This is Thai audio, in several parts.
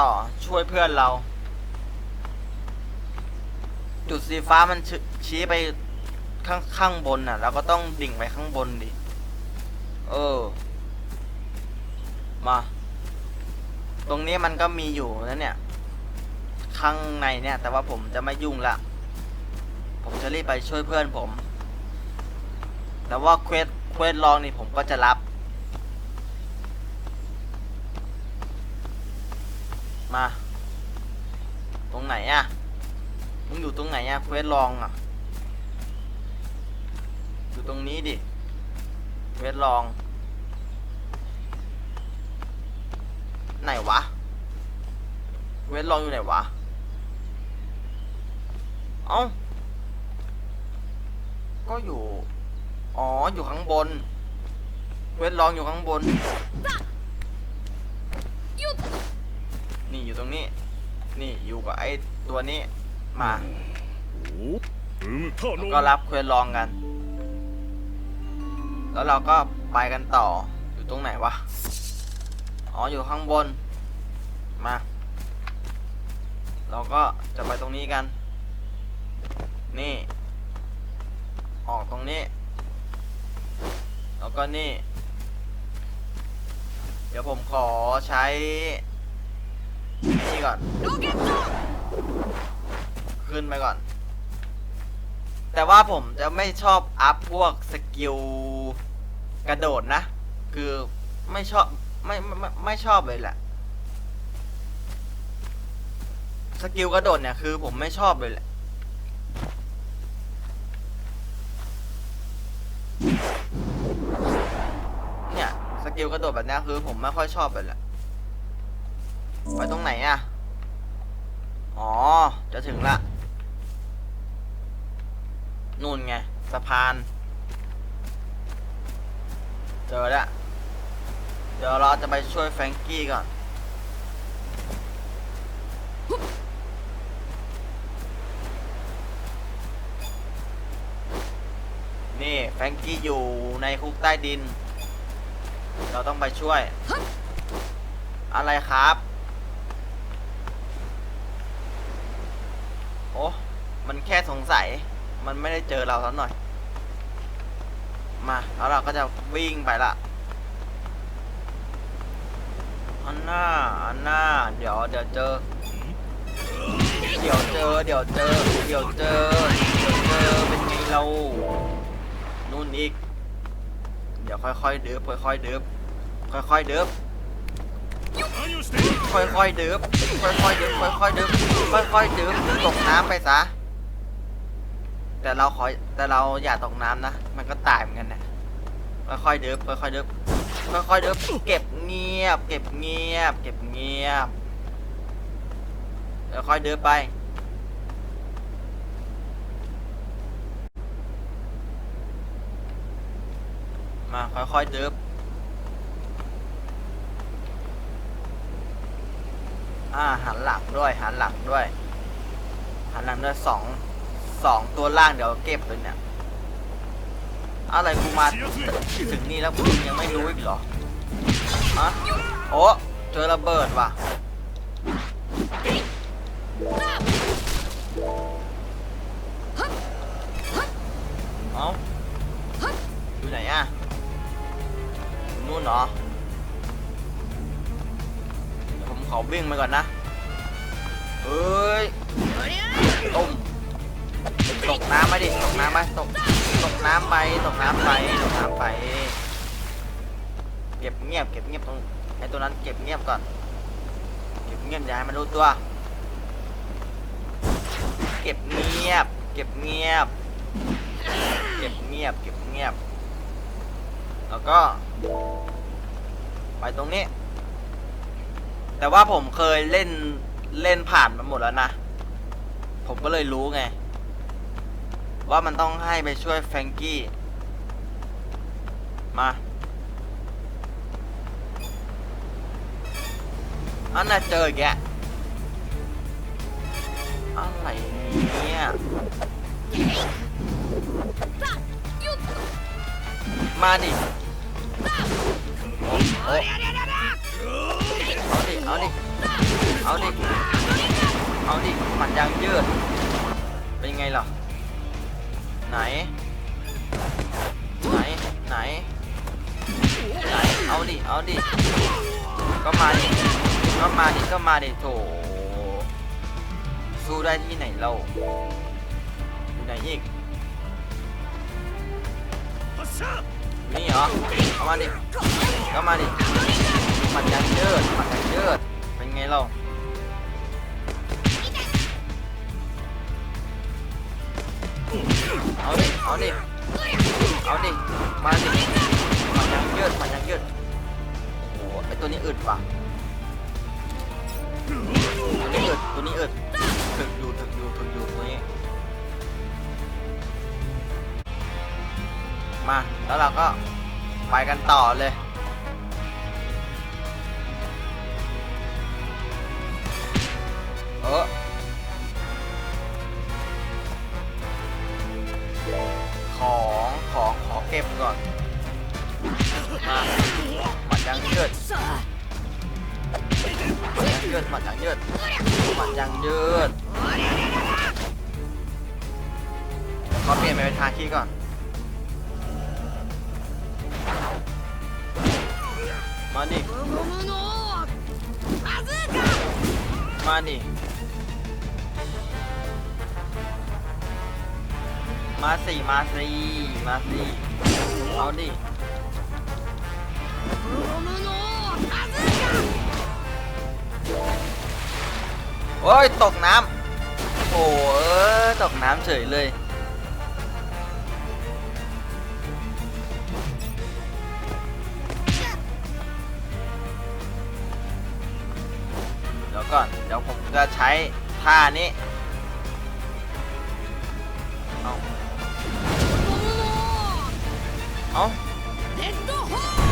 ต่อช่วยเพื่อนเรา จุดสีฟ้ามันชชี้ไปข้างข้างบนน่ะเราก็ต้องดิ่งไปข้างบนดิ เออ มา ตรงนี้มันก็มีอยู่นะเนี่ย ข้างในเนี่ย แต่ว่าผมจะไม่ยุ่งละ ผมจะรีบไปช่วยเพื่อนผม แต่ว่าเควสเควสลองนี่ผมก็จะรับ มา ตรงไหนอะมึงอยู่ตรงไหนอะเควสลองอะอยู่ตรงนี้ดิเควสลอง ไหนวะเควสลองอยู่ไหนวะ เอ้า ก็อยู่ อ๋อ อยู่ข้างบนเควสลองอยู่ข้างบน นี่อยู่ตรงนี้ นี่อยู่กับไอ้ตัวนี้มาแล้วก็รับเควนลองกัน แล้วเราก็ไปกันต่ออยู่ตรงไหนวะอ๋ออยู่ข้างบนมา เราก็จะไปตรงนี้กัน นี่ ออกตรงนี้ แล้วก็นี่ เดี๋ยวผมขอใช้ นี่ก่อน ขึ้นไปก่อน แต่ว่าผมจะไม่ชอบอัพพวกสกิลกระโดดนะ คือไม่ชอบไม่ไม่ไม่ไม่ชอบเลยแหละ สกิลกระโดดเนี่ยคือผมไม่ชอบเลยแหละ เนี่ย สกิลกระโดดแบบนี้คือผมไม่ค่อยชอบเลยแหละ ไปตรงไหนอะอ๋อ จะถึงละ นู่นไง สะพาน เจอแล้วเดี๋ยวเราจะไปช่วยแฟรงกี้ก่อนนี่แฟรงกี้อยู่ในคุกใต้ดิน เราต้องไปช่วย อะไรครับ โอ้มันแค่สงสัย มันไม่ได้เจอเราสักหน่อย มาแล้วเราก็จะวิ่งไปละอันหน้าอันหน้า เดี๋ยวเดี๋ยวเจอ เดี๋ยวเจอ เดี๋ยวเจอ เดี๋ยวเจอ เดี๋ยวเจอ เป็นไงเรา นู่นอีก เดี๋ยวค่อยๆเดือบค่อยๆเดือบค่อยๆเดือบ ค่อยๆดื่มค่อยๆดื่มค่อยๆดื่มค่อยๆดื่มตกน้ำไปซะ แต่เราขอแต่เราอย่าตกน้ำนะ มันก็ตายเหมือนกันนะค่อยๆดื่มค่อยๆดื่มค่อยๆดื่มเก็บเงียบ เก็บเงียบ เก็บเงียบค่อยๆดื่มไปมาค่อยๆดื่ม อ่าหันหลังด้วยหันหลังด้วย หันหลังด้วยสองสองตัวล่างเดี๋ยวเก็บเลยเนี่ยอะไรกูมาถึงนี่แล้วกูยังไม่รู้อีกเหรออะโอ้เจอระเบิดว่ะเอาอยู่ไหนอะดูนู่นเหรอ อวิ่งไปก่อนนะ เอ้ยต้มตกน้ำมาดิ ตกน้ำมาตก ตกน้ำไป ตกน้ำไป ตกน้ำไป เก็บเงียบ เก็บเงียบตรงไอ้ตัวนั้นเก็บเงียบก่อน เก็บเงียบอย่าให้มันรู้ตัว เก็บเงียบ เก็บเงียบ เก็บเงียบ เก็บเงียบ แล้วก็ ไปตรงนี้ แต่ว่าผมเคยเล่นเล่นผ่านมาหมดแล้วนะ ผมก็เลยรู้ไง ว่ามันต้องให้ไปช่วยแฟรงกี้ มาอันน่ะเจออีกแกอะไรเนี่ย มาดิโอ้ เอาดิ เอาดิ เอาดิ เอาดิหมัดยางยืด เป็นไงล่ะ ไหน ไหน ไหน ไหน เอาดิ เอาดิ ก็มาดิ ก็มาดิ ก็มาดิโถสู้ได้ที่ไหนเราอยู่ไหนอีก発射อยู่นี่เหรอเข้ามาดิเข้ามาดิ มัดยางยืดหมัดยางยืดเป็นไงเราเอาดิเอาดิเอาดิมาดิหมัดยางยืดหมัดยางยืดโอ้โหไอตัวนี้อึดว่ะตัวนี้อึดตัวนี้อึดถึกอยู่ถึกอยู่ถึกอยู่ตัวนี้มาแล้วเราก็ไปกันต่อเลย ยืดหมัดยางยืดหมัดยางยืดหมัดยางยืดขอเปลี่ยนไปเป็นทาคีก่อนมาดิมาดิมาสิมาสิมาสิเอาดิ โอ้ย ตกน้ำ โอ้ยตกน้ำเฉยเลย เดี๋ยวก่อน เดี๋ยวผมจะใช้ท่านี้ เอาเอา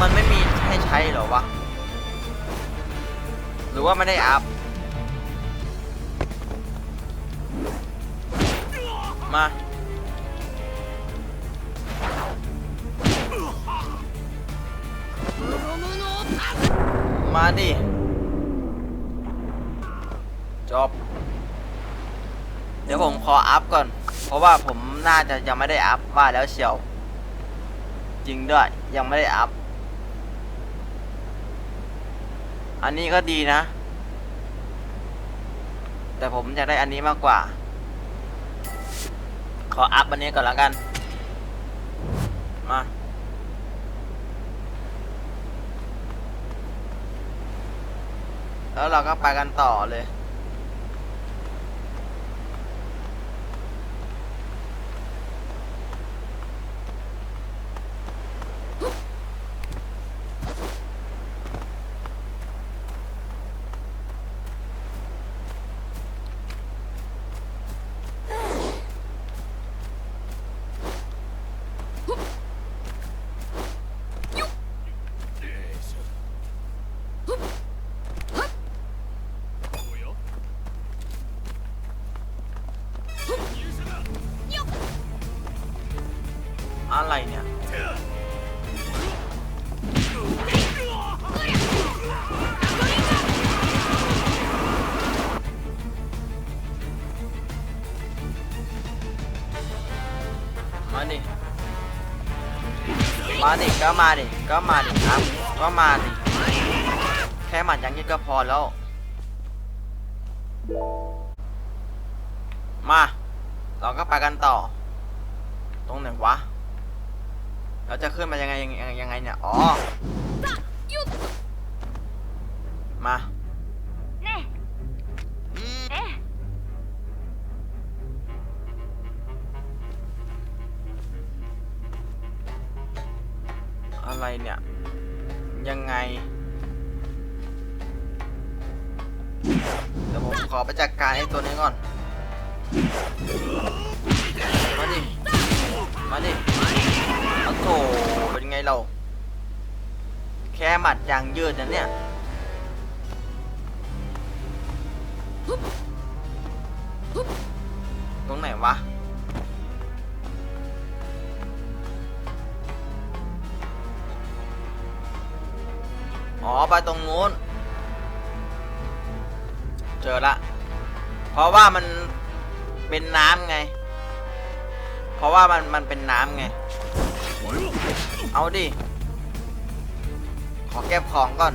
มันไม่มี ให้ใช้เหรอวะ หรือว่าไม่ได้อัพ มา มาดิ จบ เดี๋ยวผมขออัพก่อน เพราะว่าผมน่าจะยังไม่ได้อัพว่าแล้วเชียว จริงด้วย ยังไม่ได้อัพ อันนี้ก็ดีนะ แต่ผมอยากได้อันนี้มากกว่า ขออัพอันนี้ก่อนแล้วกัน มา แล้วเราก็ไปกันต่อเลย อะไรเนี่ยมาดิมาดิก็มาดิก็มาดิครับก็มาดิแค่หมัดอยังนี้ก็พอแล้ว มา เราก็ไปกันต่อ ตรงไหนวะ เราจะขึ้นมายังไงยังยังไงเนี่ยอ๋อมาอะไรเนี่ย ยังไงแต่ผมขอไปจัดการไอ้ตัวนี้ก่อนมาดิ มาดิเอาโถเป็นไงเรา แค่หมัดยางยืดนะเนี่ยตรงไหนวะอ๋อไปตรงนู้น เจอละ เพราะว่ามันเป็นน้ำไง เพราะว่ามันมันเป็นน้ำไง เอาดิ ขอเก็บของก่อน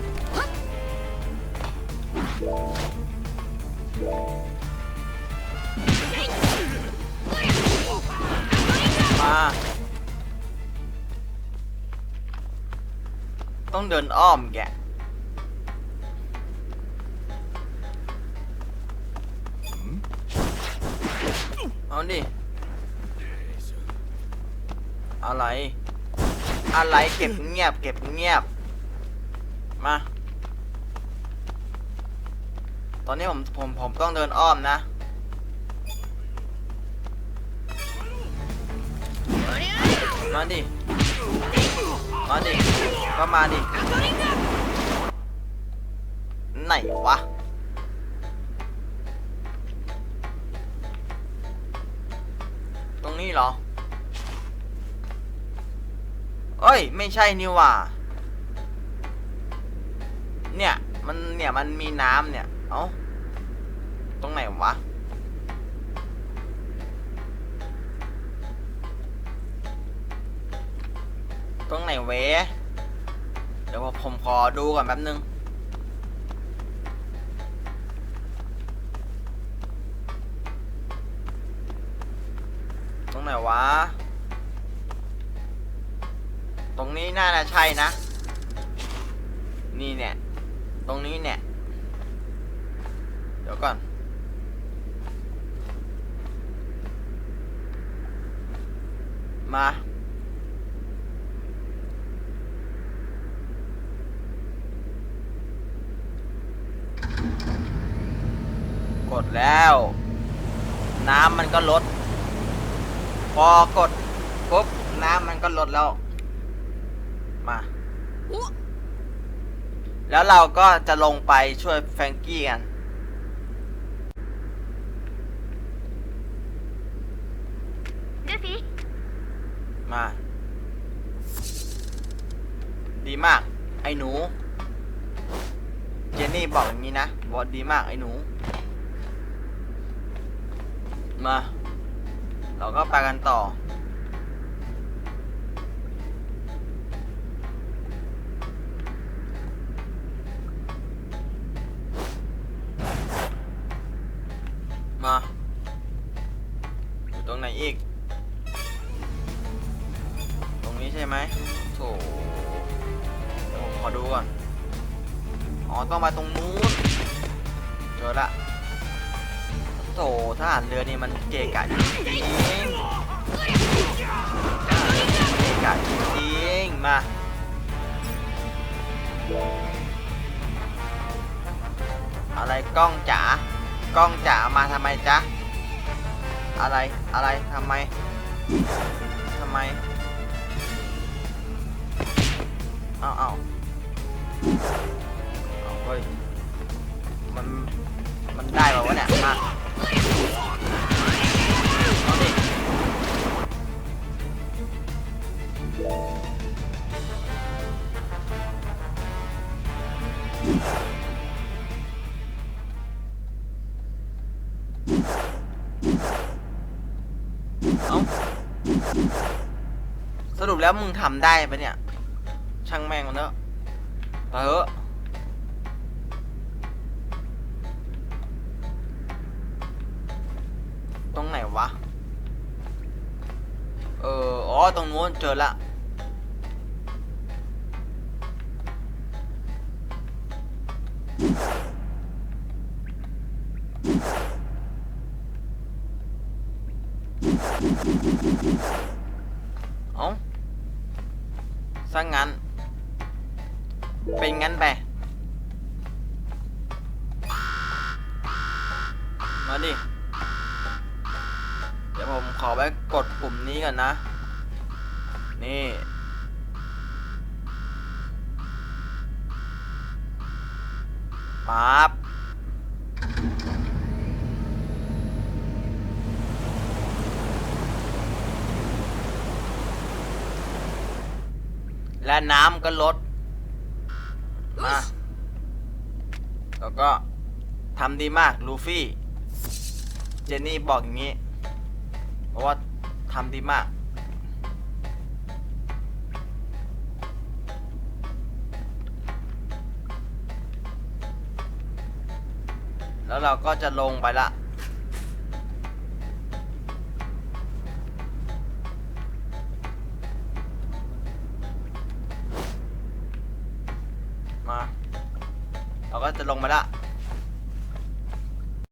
มา ต้องเดินอ้อมแกเอาดิ อะไร อะไรเก็บเงียบ เก็บเงียบ มา ตอนนี้ผมผมผมต้องเดินอ้อมนะ มาดิ มาดิ ก็มาดิ ไหนวะตรงนี้เหรอ เอ้ย ไม่ใช่นี่ว่า เนี่ย มันเนี่ยมันมีน้ำเนี่ย เอ้า ตรงไหนวะ ตรงไหนเวเดี๋ยวผมขอดูก่อนแป๊บนึงตรงไหนวะ รงนี้น่าจะใช่นะ นี่เนี่ย ตรงนี้เนี่ย เดี๋ยวก่อน มา กดแล้ว น้ำมันก็ลด พอกดปุ๊บน้ำมันก็ลดแล้ว มา แล้วเราก็จะลงไปช่วยแฟรงกี้กัน ลูฟีมา ดีมาก ไอ้หนู เจนนี่บอกอย่างนี้นะบอกดีมากไอ้หนู มา เราก็ไปกันต่อ ทหารเรือนี่มันเกะกะจริงเกะกะจริงมาอะไรกล้องจ๋ากล้องจ๋ามาทำไมจ๊ะอะไรอะไรทำไมทำไมเอาเอาเอาเฮ้ยมันมันได้ป่าวะเนี่ยมาเอา แล้วมึงทำได้ปะเนี่ย ช่างแม่งมันเนอะไปเถอะตรงไหนวะ เออ อ๋อ ตรงนู้นเจอละ มาดิ เดี๋ยวผมขอไปกดปุ่มนี้ก่อนนะ นี่ ปั๊บ และน้ำก็ลด มา แล้วก็ทำดีมาก ลูฟี่ จนนี่บอกอย่างนี้เพราะว่าทำดีมาก แล้วเราก็จะลงไปละ